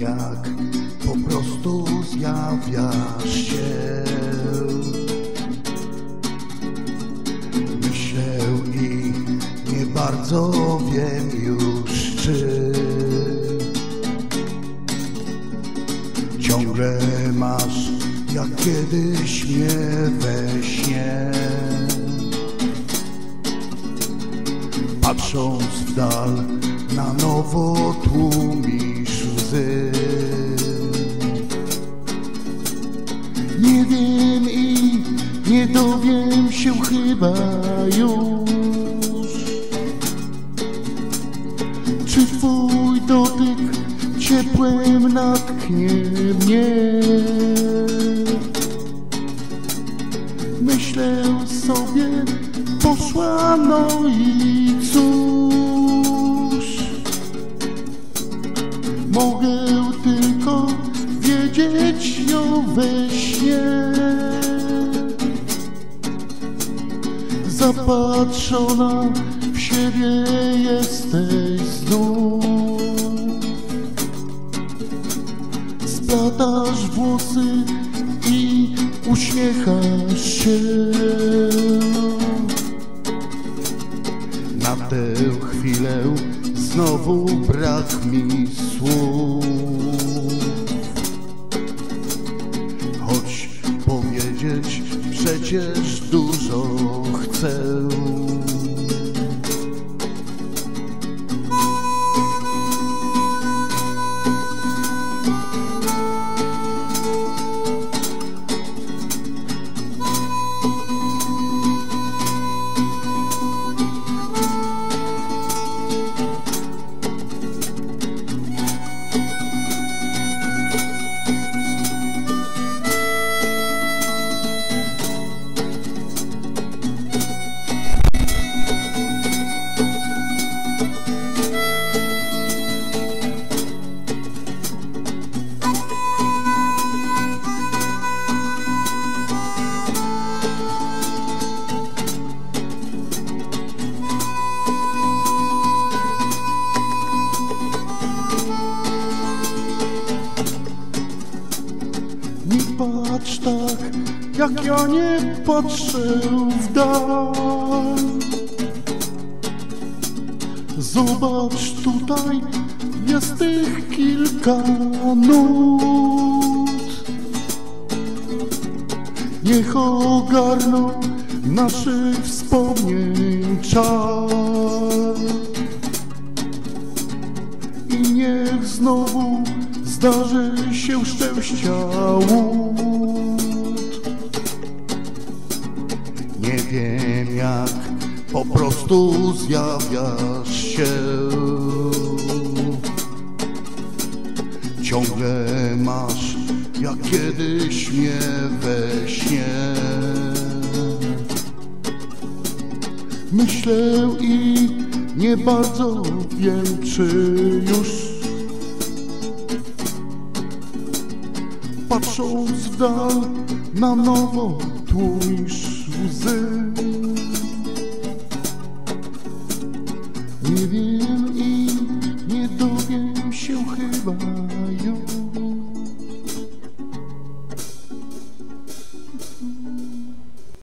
jak po prostu zjawiasz się. Myślę i nie bardzo wiem już czy ciągle masz jak kiedyś mnie we śnie. Patrząc w dal na nowo tłumi się chyba już. Czy twój dotyk ciepłem natknie mnie? Myślę sobie, poszła no i cóż. Mogę tylko wiedzieć ją we śnie Zapatrzona w siebie jesteś znów. Splatasz włosy i uśmiechasz się. Na tę chwilę znowu brak mi słów. Choć powiedzieć przecież dużo patrz tak, jak ja nie patrzę w dal. Zobacz tutaj, jest tych kilka nut. Niech ogarną naszych wspomnień czar. I niech znowu zdarzy się szczęścia łód. Nie wiem jak, po prostu zjawiasz się. Ciągle masz jak kiedyś mnie we śnie. Myślę i nie bardzo wiem, czy już Patrząc w dal na nowo tłumisz łzy. Nie wiem i nie dowiem się chyba.